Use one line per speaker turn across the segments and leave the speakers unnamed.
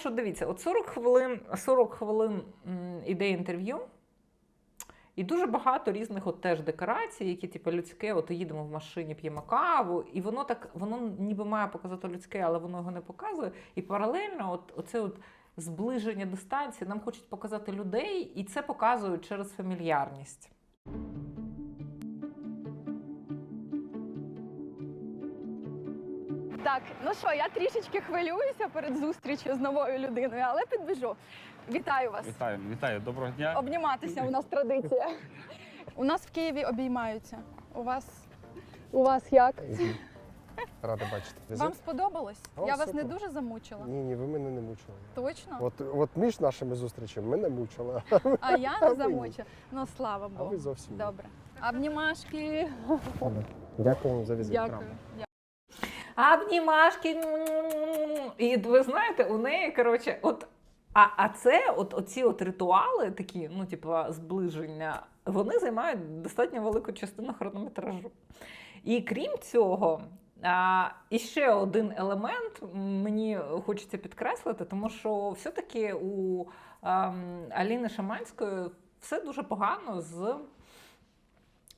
Що дивіться, от 40 хвилин, 40 хвилин іде інтерв'ю, і дуже багато різних от теж декорацій, які типу людське, от їдемо в машині, п'ємо каву, і воно так, воно ніби має показати людське, але воно його не показує. І паралельно, от оце от зближення дистанції, нам хочуть показати людей, і це показують через фамільярність.
Так, ну що, я трішечки хвилююся перед зустрічю з новою людиною, але підбіжу. Вітаю вас.
Вітаю, вітаю, доброго дня.
Обніматися у нас традиція. У нас в Києві обіймаються. У вас у вас як?
Рада бачити.
Вам сподобалось?
О,
Я вас не
супер.
дуже замучила.
Ні, ні, ви мене не мучили.
Точно?
От, от між нашими зустрічами мене мучила,
А я
А
не
ви ні.
замучила. Ну слава
а
Богу.
ви зовсім. ні.
Добре. Обнімашки.
Дякую вам за візит.
Дякую.
правда.
Обнімашки. І ви знаєте, у неї, коротше, от. А, а це, от оці от ритуали, такі, ну, типу, зближення, вони займають достатньо велику частину хронометражу. І крім цього, а, і ще один елемент мені хочеться підкреслити, тому що все-таки у ем, Аліни Шаманської все дуже погано з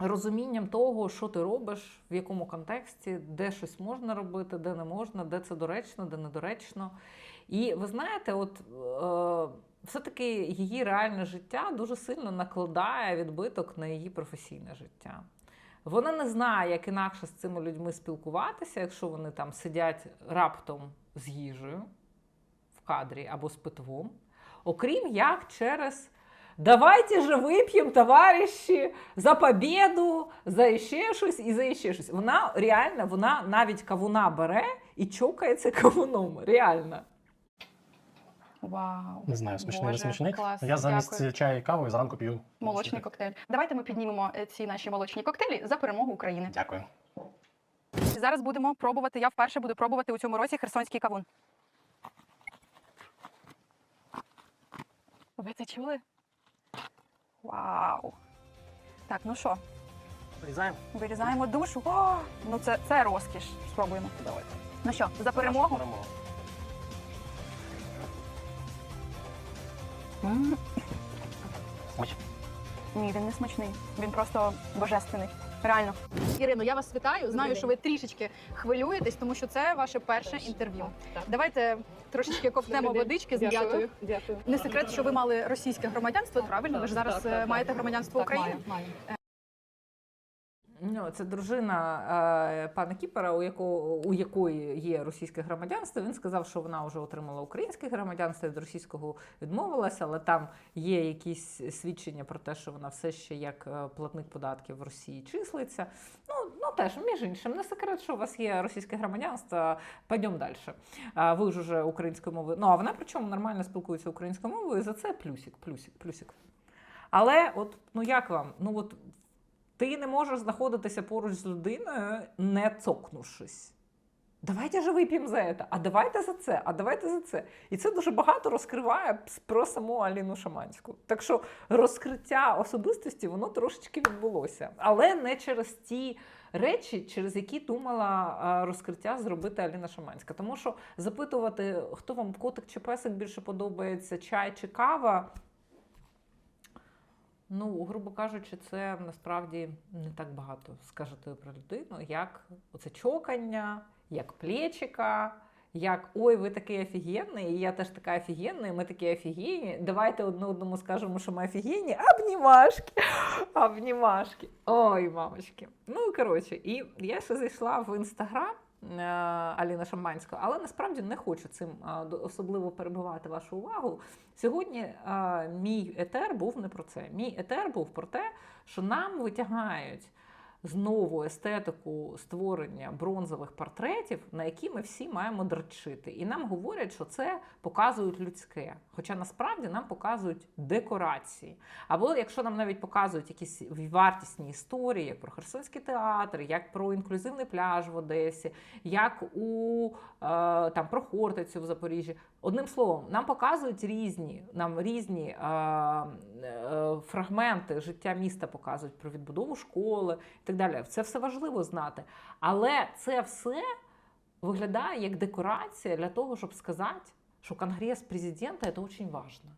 розумінням того, що ти робиш, в якому контексті, де щось можна робити, де не можна, де це доречно, де недоречно. І ви знаєте, от е, все-таки її реальне життя дуже сильно накладає відбиток на її професійне життя. Вона не знає, як інакше з цими людьми спілкуватися, якщо вони там сидять раптом з їжею в кадрі або з питвом, окрім як через Давайте же вип'ємо, товариші, за побіду, за ще щось і за ще щось. Вона реально, вона навіть кавуна бере і чокається кавуном. Реально.
Вау.
Не знаю, смачний не смачний.
клас,
Я замість
дякую.
чаю і кави зранку п'ю.
Молочний коктейль. Давайте ми піднімемо е, ці наші молочні коктейлі за перемогу України.
Дякую.
Зараз будемо пробувати. Я вперше буду пробувати у цьому році херсонський кавун. Ви це чули? Вау! Так, ну що,
Вирізаємо.
вирізаємо душу. О, ну це, це розкіш. Спробуємо.
Давайте.
Ну що, за перемогу?
Перемогу.
М,
Смач.
Ні, він не смачний. Він просто божественний. Реально. Ірино, я вас вітаю. Знаю, що ви трішечки хвилюєтесь, тому що це ваше перше інтерв'ю. Давайте трошечки ковтнемо водички з м'ятою.
Дякую.
Не секрет, що ви мали російське громадянство, правильно? Ви ж зараз е, маєте громадянство України.
Маю, маю.
Ну, це дружина е, пана Кіпера, у якого у якої є російське громадянство. Він сказав, що вона вже отримала українське громадянство, від російського відмовилася, але там є якісь свідчення про те, що вона все ще як е, платник податків в Росії числиться. Ну, ну теж, між іншим, не секрет, що у вас є російське громадянство. Пойдемо далі. Ви ж уже українською мовою. Ну а вона причому нормально спілкується українською мовою. і За це плюсик, плюсик, плюсик. Але от ну як вам? Ну от ти не можеш знаходитися поруч з людиною, не цокнувшись. Давайте же вип'ємо за це, а давайте за це, а давайте за це. І це дуже багато розкриває про саму Аліну Шаманську. Так що розкриття особистості воно трошечки відбулося, але не через ті речі, через які думала розкриття зробити Аліна Шаманська. Тому що запитувати, хто вам котик чи песик більше подобається, чай чи кава. Ну, грубо кажучи, це насправді не так багато скажете про людину, як оце чокання, як плечика, як ой, ви такий офігенний, і я теж така офігенна, і ми такі офігенні. Давайте одне одному скажемо, що ми офігенні. Обнімашки, обнімашки. Ой, мамочки. Ну, коротше, і я ще зайшла в інстаграм. Е, Аліна Шамбанська, але насправді не хочу цим е, особливо перебивати вашу увагу. Сьогодні е, мій етер був не про це. Мій етер був про те, що нам витягають знову естетику створення бронзових портретів, на які ми всі маємо дрочити. І нам говорять, що це показують людське. Хоча насправді нам показують декорації. Або якщо нам навіть показують якісь вартісні історії, як про Херсонський театр, як про інклюзивний пляж в Одесі, як у е, там про Хортицю в Запоріжжі. Одним словом, нам показують різні, нам різні е, е, фрагменти життя міста показують про відбудову школи і так далі. Це все важливо знати. Але це все виглядає як декорація для того, щоб сказати, що Конгрес президента це дуже важливо.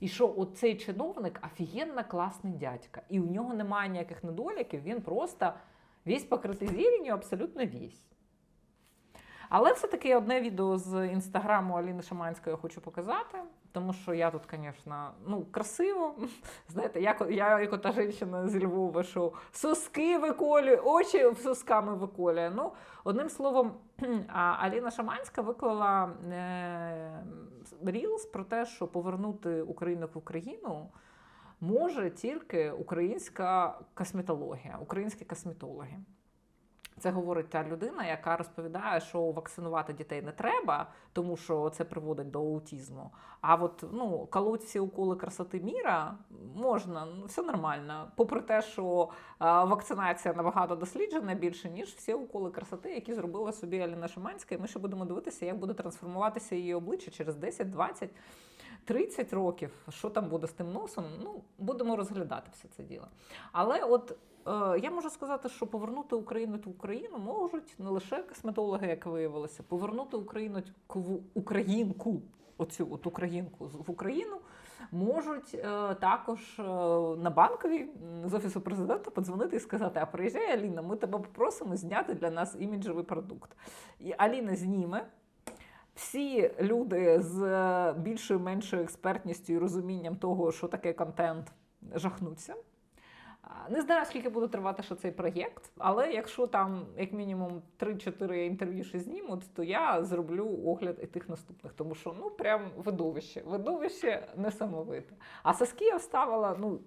І що от цей чиновник офігенно класний дядька. І у нього немає ніяких недоліків, він просто весь покритий зеленю, абсолютно весь. Але все-таки одне відео з інстаграму Аліни Шаманської я хочу показати, тому що я тут, звісно, ну, красиво. Знаєте, як, я як ота жінка зі Львова, що соски виколює, очі сосками виколює. Ну, одним словом, Аліна Шаманська виклала е, рілс про те, що повернути українок в Україну може тільки українська косметологія, українські косметологи. Це говорить та людина, яка розповідає, що вакцинувати дітей не треба, тому що це приводить до аутізму. А от ну, колоть всі уколи красоти міра можна, ну, все нормально. Попри те, що а, вакцинація набагато досліджена більше, ніж всі уколи красоти, які зробила собі Аліна Шаманська. І ми ще будемо дивитися, як буде трансформуватися її обличчя через 10, 20, 30 років. Що там буде з тим носом? Ну, будемо розглядати все це діло. Але от е, я можу сказати, що повернути Україну в Україну можуть не лише косметологи, як виявилося, повернути Україну в українку, оцю от українку в Україну. Можуть е, також е, на банковій з офісу президента подзвонити і сказати: А приїжджай, Аліна, ми тебе попросимо зняти для нас іміджевий продукт. І Аліна зніме. Всі люди з е, більшою меншою експертністю і розумінням того, що таке контент, жахнуться. Не знаю, скільки буде тривати ще цей проєкт, але якщо там як мінімум 3-4 інтерв'ю ще знімуть, то я зроблю огляд і тих наступних, тому що ну прям видовище, видовище несамовите. А соски я вставила, ну.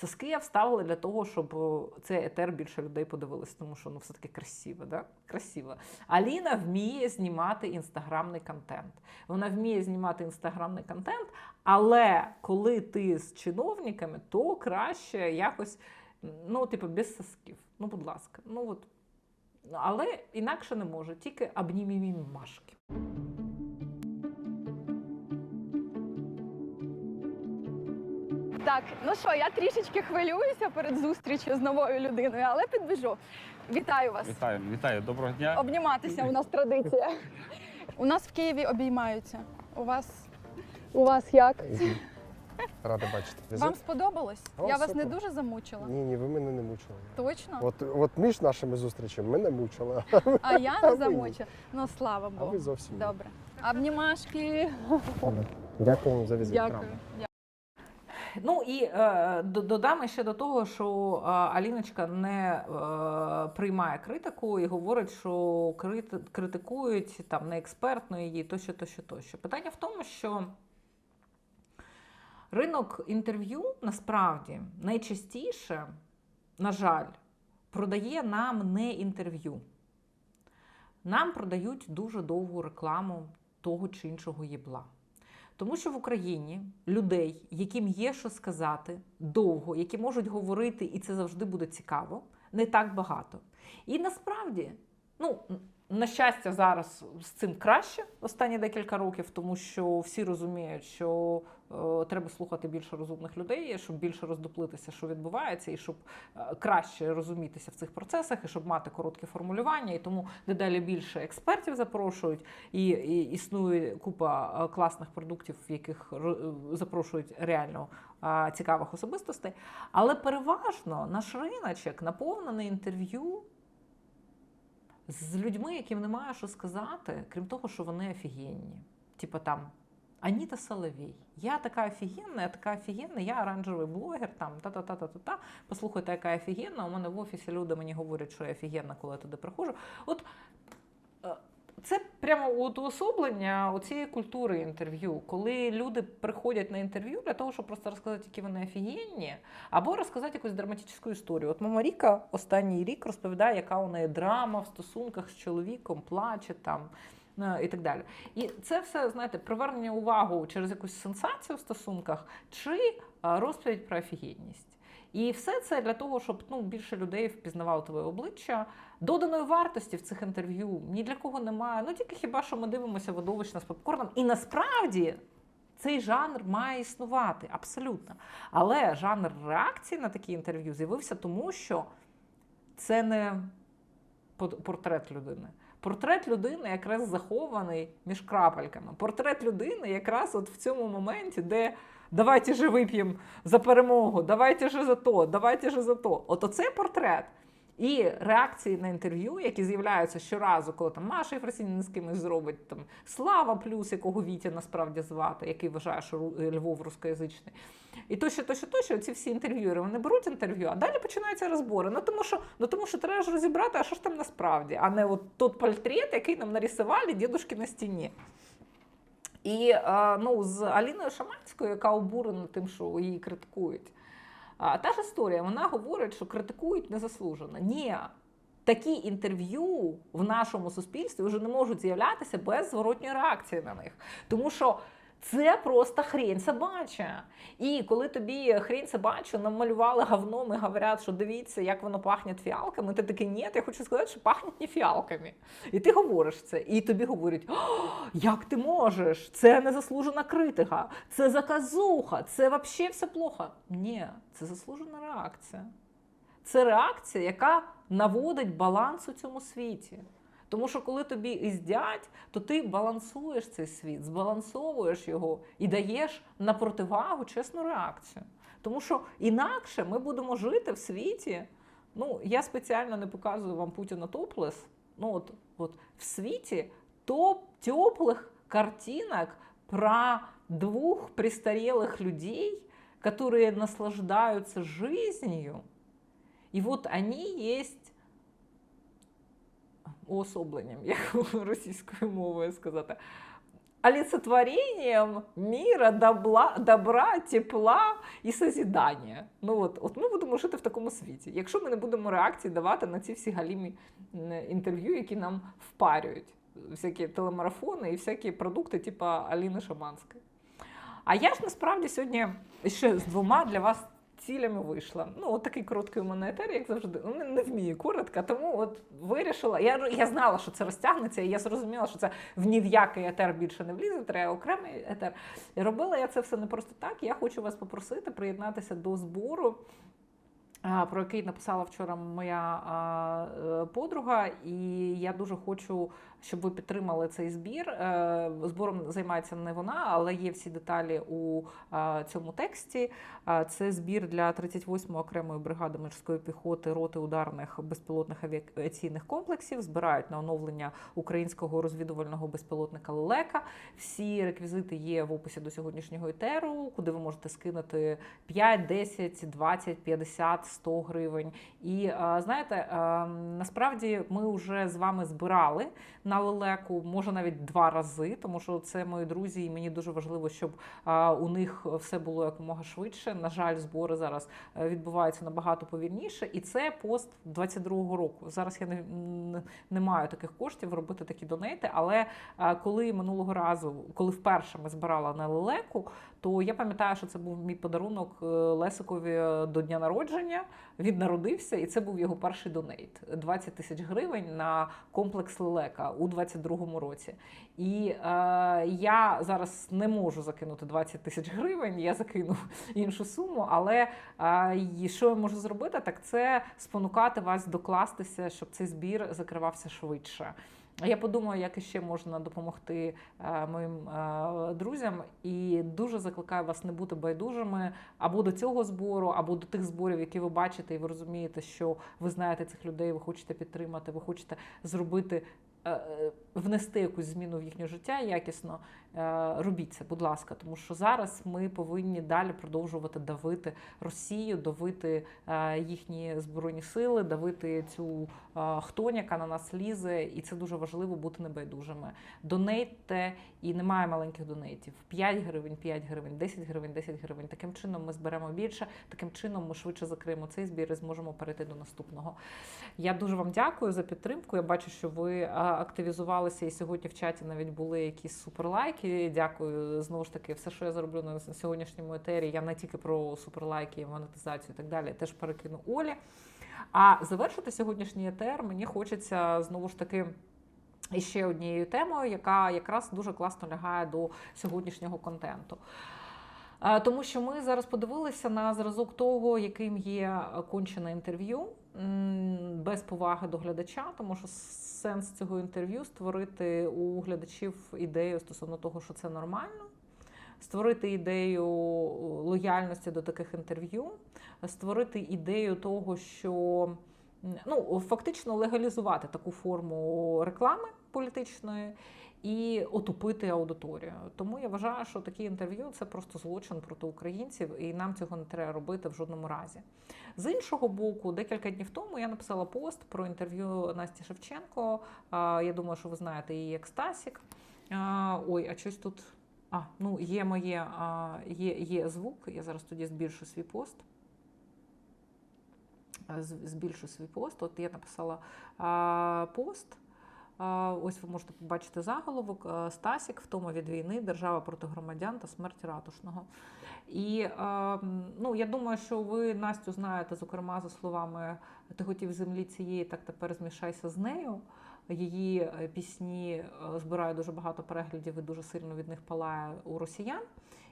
Соски я вставила для того, щоб цей етер більше людей подивилися, тому що ну все-таки красиво, да? красиво. Аліна вміє знімати інстаграмний контент. Вона вміє знімати інстаграмний контент, але коли ти з чиновниками, то краще якось, ну, типу, без сосків. Ну, будь ласка. Ну от. Але інакше не може, тільки обнімі машки.
Так, ну що, я трішечки хвилююся перед зустрічю з новою людиною, але підбіжу. Вітаю вас.
Вітаю, вітаю, доброго дня.
Обніматися у нас традиція. У нас в Києві обіймаються. У вас у вас як?
Рада бачити.
Вам сподобалось?
О,
Я вас не
супер.
дуже замучила.
Ні, ні, ви мене не мучили.
Точно?
От, от між нашими зустрічами мене мучила,
А я
А
не
ви ні.
замучила. Ну слава
а
Богу.
ви зовсім. ні.
Добре. Обнімашки.
Дякую за візит.
Дякую.
правда.
Ну і е, до- додам ще до того, що е, Аліночка не е, приймає критику і говорить, що крити- критикують там неекспертно її, тощо, тощо, тощо. Питання в тому, що ринок інтерв'ю насправді найчастіше, на жаль, продає нам не інтерв'ю. Нам продають дуже довгу рекламу того чи іншого єбла. Тому що в Україні людей, яким є що сказати довго, які можуть говорити, і це завжди буде цікаво, не так багато. І насправді, ну, на щастя, зараз з цим краще останні декілька років, тому що всі розуміють, що е, треба слухати більше розумних людей, щоб більше роздуплитися, що відбувається, і щоб е, краще розумітися в цих процесах, і щоб мати коротке формулювання. І тому дедалі більше експертів запрошують, і, і існує купа е, класних продуктів, в яких е, запрошують реально е, цікавих особистостей. Але переважно наш риночок наповнений інтерв'ю з людьми, яким немає що сказати, крім того, що вони офігенні. Типа там. Аніта Соловій. Я така офігенна, я така офігенна, я оранжевий блогер, там та-та-та-та-та. Послухайте, яка офігенна. У мене в офісі люди мені говорять, що я офігенна, коли я туди приходжу. От це прямо уособлення цієї культури інтерв'ю, коли люди приходять на інтерв'ю для того, щоб просто розказати, які вони офігенні, або розказати якусь драматичну історію. От мама Ріка останній рік розповідає, яка у неї драма в стосунках з чоловіком, плаче там. е, І так далі. І це все, знаєте, привернення увагу через якусь сенсацію в стосунках чи е, розповідь про офігенність. І все це для того, щоб ну, більше людей впізнавало твоє обличчя. Доданої вартості в цих інтерв'ю ні для кого немає. Ну тільки хіба що ми дивимося видовищно з попкорном. І насправді цей жанр має існувати абсолютно. Але жанр реакції на такі інтерв'ю з'явився тому, що це не портрет людини. Портрет людини якраз захований між крапельками. Портрет людини якраз от в цьому моменті, де давайте же вип'ємо за перемогу, давайте же за то, давайте же за то. От оцей портрет. І реакції на інтерв'ю, які з'являються щоразу, коли там Маша Єфросініна з кимось зробить там Слава плюс, якого Вітя насправді звати, який вважає, що Львов рускоязичний. І тощо, тощо, тощо, ці всі інтерв'юери вони беруть інтерв'ю, а далі починаються розбори. Ну тому що ну тому що треба ж розібрати, а що ж там насправді, а не от тот портрет, який нам нарисували дідушки на стіні. І ну, з Аліною Шаманською, яка обурена тим, що її критикують. Та ж історія, вона говорить, що критикують незаслужено. Ні, такі інтерв'ю в нашому суспільстві вже не можуть з'являтися без зворотньої реакції на них. Тому що це просто хрень собача. І коли тобі хрень собачу намалювали говном і говорять, що дивіться, як воно пахне фіалками, ти такий, ні, я хочу сказати, що пахне не фіалками. І ти говориш це, і тобі говорять, як ти можеш? Це незаслужена критика, це заказуха, це взагалі все плохо. Ні, це заслужена реакція. Це реакція, яка наводить баланс у цьому світі. Тому що коли тобі іздять, то ти балансуєш цей світ, збалансовуєш його і даєш на противагу чесну реакцію. Тому що інакше ми будемо жити в світі. Ну, я спеціально не показую вам Путіна топлес. Ну, от, от в світі топ теплых картинок про двух престарелых людей, которые наслаждаются жизнью. І от вони є уособленням, як російською мовою сказати, олицетворенням міра, добла, добра, тепла і созідання. Ну от, от ми будемо жити в такому світі, якщо ми не будемо реакції давати на ці всі галімі інтерв'ю, які нам впарюють, всякі телемарафони і всякі продукти, типу Аліни Шаманської. А я ж насправді сьогодні ще з двома для вас цілями вийшла. Ну, от такий короткий у мене етер, як завжди. Ну, не, вмію коротко, тому от вирішила. Я, я знала, що це розтягнеться, і я зрозуміла, що це в ні в який етер більше не влізе, треба окремий етер. І робила я це все не просто так. Я хочу вас попросити приєднатися до збору. Про який написала вчора моя е, подруга, і я дуже хочу, щоб ви підтримали цей збір. Е, Збором займається не вона, але є всі деталі у цьому тексті. Це збір для 38-ї окремої бригади морської піхоти роти ударних безпілотних авіаційних комплексів. Збирають на оновлення українського розвідувального безпілотника Лелека. Всі реквізити є в описі до сьогоднішнього етеру, куди ви можете скинути 5, 10, 20, 50, 100 гривень. І е, знаєте, е, насправді ми вже з вами збирали на лелеку, може навіть два рази, тому що це мої друзі, і мені дуже важливо, щоб у них все було якомога швидше. На жаль, збори зараз е, відбуваються набагато повільніше, і це пост 22-го року. Зараз я не, не, маю таких коштів робити такі донейти, але е, коли минулого разу, коли вперше ми збирали на лелеку, то я пам'ятаю, що це був мій подарунок е, Лесикові до дня народження. Він народився, і це був його перший донейт 20 тисяч гривень на комплекс лелека у 22-му році. І е, я зараз не можу закинути 20 тисяч гривень, я закину іншу суму. Але е, що я можу зробити, так це спонукати вас докластися, щоб цей збір закривався швидше. Я подумаю, як іще можна допомогти е, моїм е, друзям, і дуже закликаю вас не бути байдужими або до цього збору, або до тих зборів, які ви бачите, і ви розумієте, що ви знаєте цих людей, ви хочете підтримати, ви хочете зробити. Е, е, Внести якусь зміну в їхнє життя якісно е, робіть це, будь ласка, тому що зараз ми повинні далі продовжувати давити Росію, давити їхні збройні сили, давити цю хтонь, яка на нас лізе, і це дуже важливо бути небайдужими. Донейтте, і немає маленьких донейтів. 5 гривень, 5 гривень, 10 гривень, 10 гривень. Таким чином ми зберемо більше, таким чином ми швидше закриємо цей збір і зможемо перейти до наступного. Я дуже вам дякую за підтримку. Я бачу, що ви активізувалися і сьогодні в чаті навіть були якісь суперлайки. Дякую. Знову ж таки, все, що я зароблю на сьогоднішньому етері. Я не тільки про суперлайки, монетизацію і так далі. Теж перекину Олі. А завершити сьогоднішній етер мені хочеться знову ж таки. І ще однією темою, яка якраз дуже класно лягає до сьогоднішнього контенту. Тому що ми зараз подивилися на зразок того, яким є кончене інтерв'ю без поваги до глядача, тому що сенс цього інтерв'ю створити у глядачів ідею стосовно того, що це нормально, створити ідею лояльності до таких інтерв'ю, створити ідею того, що ну, фактично легалізувати таку форму реклами політичної і отупити аудиторію. Тому я вважаю, що такі інтерв'ю це просто злочин проти українців, і нам цього не треба робити в жодному разі. З іншого боку, декілька днів тому я написала пост про інтерв'ю Насті Шевченко. Я думаю, що ви знаєте її як Стасік. Ой, а щось тут. А, ну є моє є, є звук. Я зараз тоді збільшу свій пост. Збільшу свій пост. От я написала пост. Ось ви можете побачити заголовок е, Стасік втома від війни, держава проти громадян та смерть ратушного. І е, ну, я думаю, що ви Настю знаєте, зокрема, за словами Ти хотів землі цієї, так тепер змішайся з нею. Її е, пісні збирають дуже багато переглядів і дуже сильно від них палає у росіян.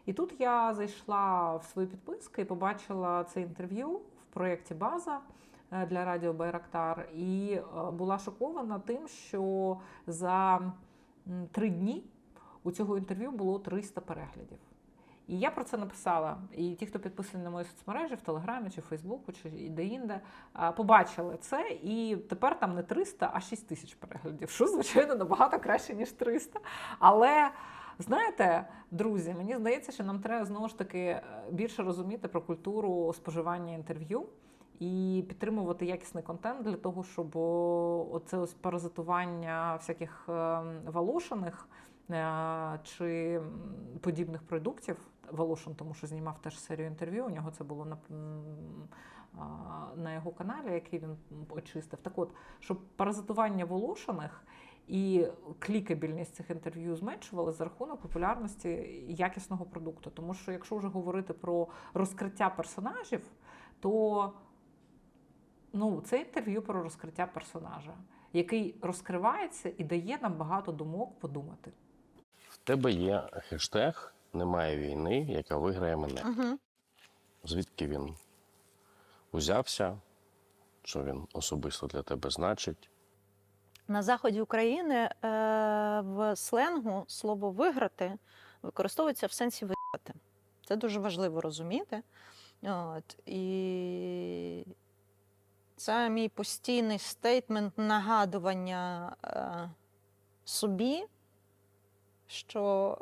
І тут я зайшла в свої підписки і побачила це інтерв'ю в проєкті База для радіо Байрактар, і е, була шокована тим, що за три дні у цього інтерв'ю було 300 переглядів. І я про це написала. І ті, хто підписані на мої соцмережі в Телеграмі чи Фейсбуку, чи де-інде, побачили це. І тепер там не 300, а 6 тисяч переглядів. Що, звичайно, набагато краще, ніж 300. Але. Знаєте, друзі, мені здається, що нам треба знову ж таки е, більше розуміти про культуру споживання інтерв'ю і підтримувати якісний контент для того, щоб оце ось паразитування всяких е, волошених е, чи подібних продуктів. Волошин, тому що знімав теж серію інтерв'ю. У нього це було на, на його каналі, який він очистив. Так от, щоб паразитування волошених і клікабільність цих інтерв'ю зменшували за рахунок популярності якісного продукту. Тому що, якщо вже говорити про розкриття персонажів, то ну, це інтерв'ю про розкриття персонажа, який розкривається і дає нам багато думок подумати.
В тебе є хештег Немає війни, яка виграє мене.
Угу.
Звідки він узявся? Що він особисто для тебе значить?
На заході України е, в сленгу слово виграти використовується в сенсі виграти. Це дуже важливо розуміти. От, і це мій постійний стейтмент нагадування е, собі, що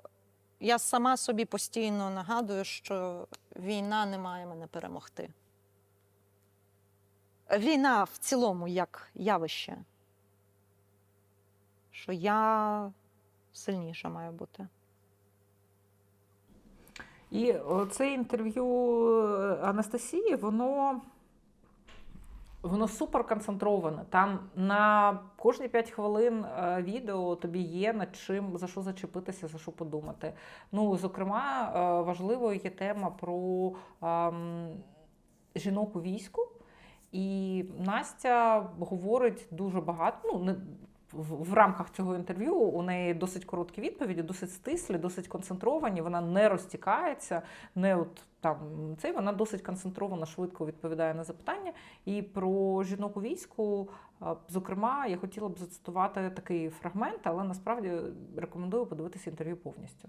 я сама собі постійно нагадую, що війна не має мене перемогти. Війна в цілому як явище що я сильніша маю бути.
І це інтерв'ю Анастасії, воно, воно супер концентроване. Там на кожні 5 хвилин е, відео тобі є над чим за що зачепитися, за що подумати. Ну, зокрема, е, важливою є тема про ем, жінок у війську. І Настя говорить дуже багато. Ну, не в, рамках цього інтерв'ю у неї досить короткі відповіді, досить стислі, досить концентровані. Вона не розтікається, не от там цей вона досить концентровано, швидко відповідає на запитання. І про жінок у війську, зокрема, я хотіла б зацитувати такий фрагмент, але насправді рекомендую подивитися інтерв'ю повністю.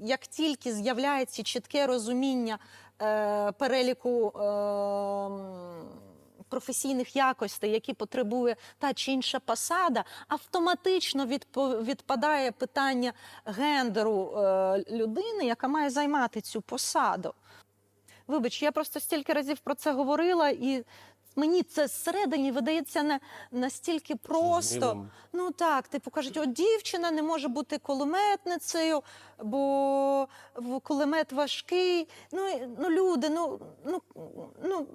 Як тільки з'являється чітке розуміння е, переліку е, професійних якостей, які потребує та чи інша посада, автоматично відпадає питання гендеру е, людини, яка має займати цю посаду. Вибач, я просто стільки разів про це говорила, і мені це зсередині видається не настільки просто. Ну так, типу кажуть, от дівчина не може бути кулеметницею, бо кулемет важкий. Ну, ну люди, ну, ну, ну,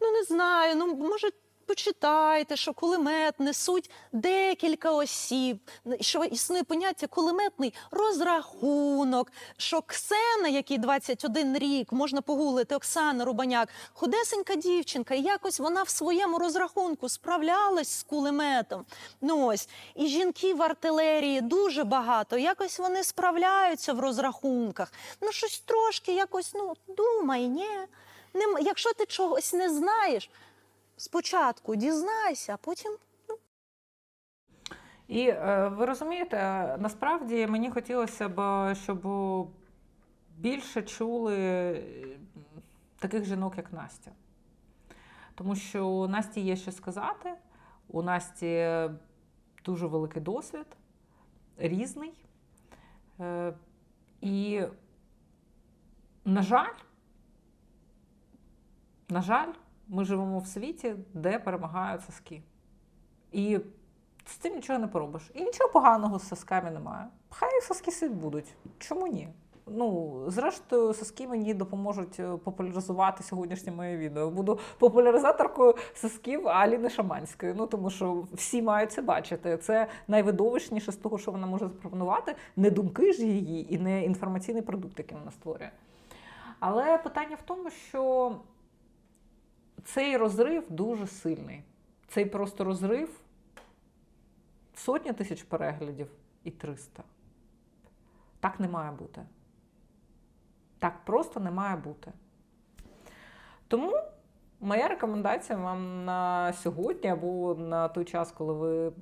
ну не знаю. Ну, може, почитайте, що кулемет несуть декілька осіб, що існує поняття кулеметний розрахунок, що Ксена, якій 21 рік, можна погуглити, Оксана Рубаняк, худесенька дівчинка, і якось вона в своєму розрахунку справлялась з кулеметом. Ну ось, і жінки в артилерії дуже багато, якось вони справляються в розрахунках. Ну, щось трошки якось, ну, думай, ні. Якщо ти чогось не знаєш, спочатку дізнайся, а потім
І е, ви розумієте, насправді мені хотілося б, щоб більше чули е, таких жінок, як Настя. Тому що у Насті є що сказати, у Насті дуже великий досвід, різний. Е, І, на жаль, на жаль, ми живемо в світі, де перемагають соски. І з цим нічого не поробиш. І нічого поганого з сосками немає. Хай соски собі будуть. Чому ні? Ну, зрештою, соски мені допоможуть е, популяризувати сьогоднішнє моє відео. Буду популяризаторкою сосків Аліни Шаманської. Ну тому що всі мають це бачити. Це найвидовищніше з того, що вона може запропонувати. Не думки ж її і не інформаційний продукт, який вона створює. Але питання в тому, що цей розрив дуже сильний. Цей просто розрив сотні тисяч переглядів і 300. Так не має бути. Так просто не має бути. Тому моя рекомендація вам на сьогодні або на той час, коли ви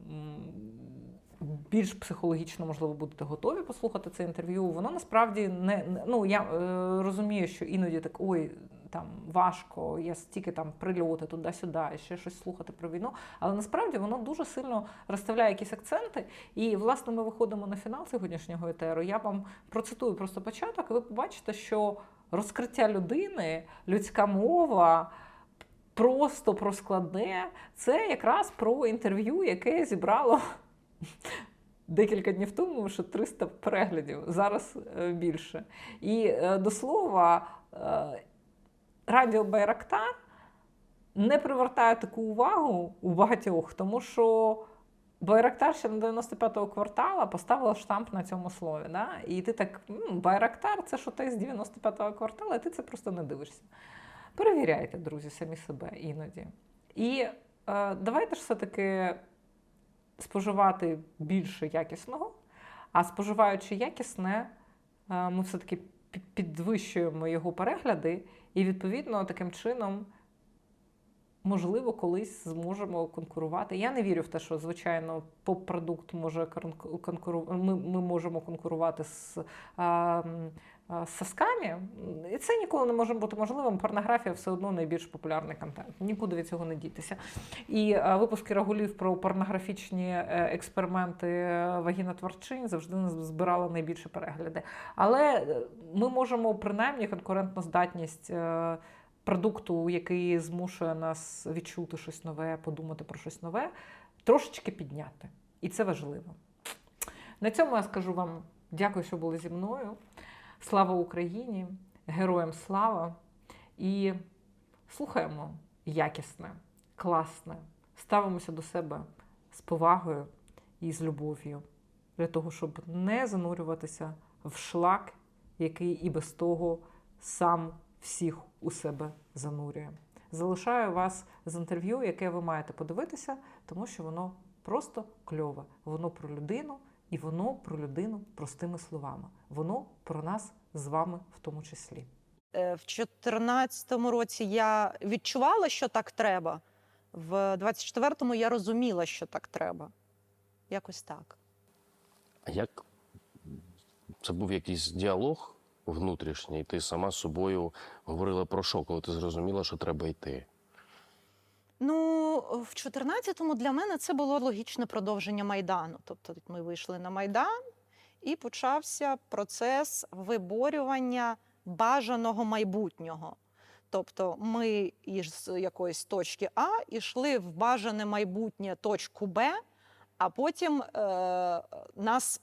більш психологічно, можливо, будете готові послухати це інтерв'ю, воно насправді не- Ну, я е, розумію, що іноді так ой. Там важко, є стільки там прильоти туди-сюди, і ще щось слухати про війну. Але насправді воно дуже сильно розставляє якісь акценти. І, власне, ми виходимо на фінал сьогоднішнього етеру. Я вам процитую просто початок, і ви побачите, що розкриття людини, людська мова. Просто про складне, це якраз про інтерв'ю, яке зібрало декілька днів тому, що 300 переглядів, зараз е, більше. І е, до слова, е, Радіо Байрактар не привертає таку увагу у багатьох, тому що Байрактар ще на 95-го квартала поставила штамп на цьому слові. Да? І ти так, Байрактар це що ти з 95-го квартала, і ти це просто не дивишся. Перевіряйте, друзі, самі себе іноді. І е, давайте ж все-таки споживати більше якісного, а споживаючи якісне, е, ми все-таки підвищуємо його перегляди, і відповідно таким чином, можливо, колись зможемо конкурувати. Я не вірю в те, що звичайно поп-продукт може конкурувати. Ми, ми можемо конкурувати з. а, з сосками, і це ніколи не може бути можливим. Порнографія все одно найбільш популярний контент. Нікуди від цього не дітися. І е, випуски Рагулів про порнографічні е, експерименти е, вагінотворчинь завжди збирали найбільше перегляди. Але ми можемо принаймні конкурентну здатність продукту, який змушує нас відчути щось нове, подумати про щось нове, трошечки підняти. І це важливо. На цьому я скажу вам дякую, що були зі мною. Слава Україні! Героям слава! І слухаємо якісне, класне, ставимося до себе з повагою і з любов'ю, для того, щоб не занурюватися в шлак, який і без того сам всіх у себе занурює. Залишаю вас з інтерв'ю, яке ви маєте подивитися, тому що воно просто кльове. Воно про людину, і воно про людину простими словами. Воно про нас з вами в тому числі.
Е, В 2014 році я відчувала, що так треба. В 24-му я розуміла, що так треба. Якось так.
А як це був якийсь діалог внутрішній? Ти сама з собою говорила про що, коли ти зрозуміла, що треба йти?
Ну, в 14-му для мене це було логічне продовження Майдану. Тобто ми вийшли на Майдан і почався процес виборювання бажаного майбутнього. Тобто ми із якоїсь точки А йшли в бажане майбутнє точку Б, а потім е, нас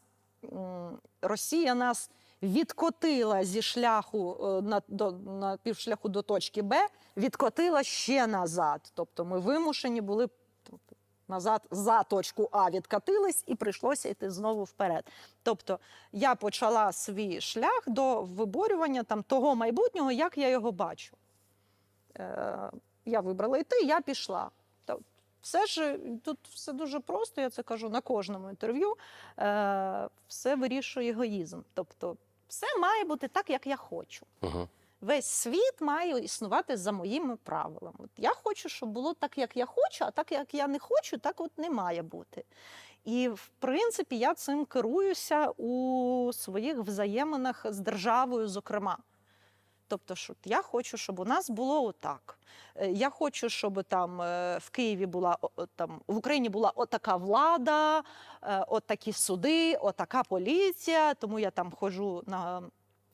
Росія нас відкотила зі шляху е, на, до, на півшляху до точки Б, відкотила ще назад. Тобто ми вимушені були назад за точку А відкатились і прийшлося йти знову вперед. Тобто я почала свій шлях до виборювання там, того майбутнього, як я його бачу. Е, я вибрала йти, я пішла. Все ж тут все дуже просто, я це кажу на кожному інтерв'ю. Е, все вирішує егоїзм. Тобто, все має бути так, як я хочу.
Угу.
Весь світ має існувати за моїми правилами. От я хочу, щоб було так, як я хочу, а так, як я не хочу, так от не має бути. І в принципі я цим керуюся у своїх взаєминах з державою, зокрема. Тобто, що я хочу, щоб у нас було отак. Е, Я хочу, щоб там е, в Києві була там в Україні була отака влада, е, отакі суди, отака поліція. Тому я там ходжу на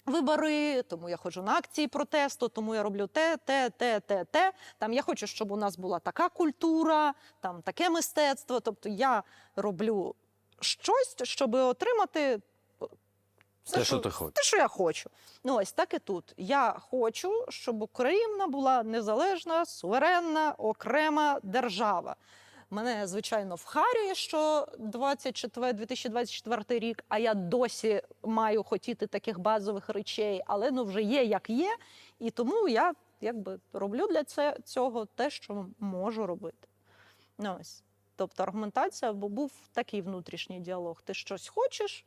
вибори, тому я ходжу на акції протесту, тому я роблю те, те, те, те, те. Там я хочу, щоб у нас була така культура, там таке мистецтво. Тобто я роблю щось, щоб отримати все,
Те, що ти хочеш.
те, що я хочу. Ну ось так і тут. Я хочу, щоб Україна була незалежна, суверенна, окрема держава. Мене, звичайно, вхарює, що 24, 2024 рік, а я досі маю хотіти таких базових речей, але ну вже є як є, і тому я якби роблю для цього те, що можу робити. Ну, ось. Тобто аргументація, бо був такий внутрішній діалог. Ти щось хочеш,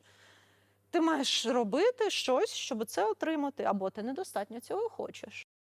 ти маєш робити щось, щоб це отримати, або ти недостатньо цього хочеш.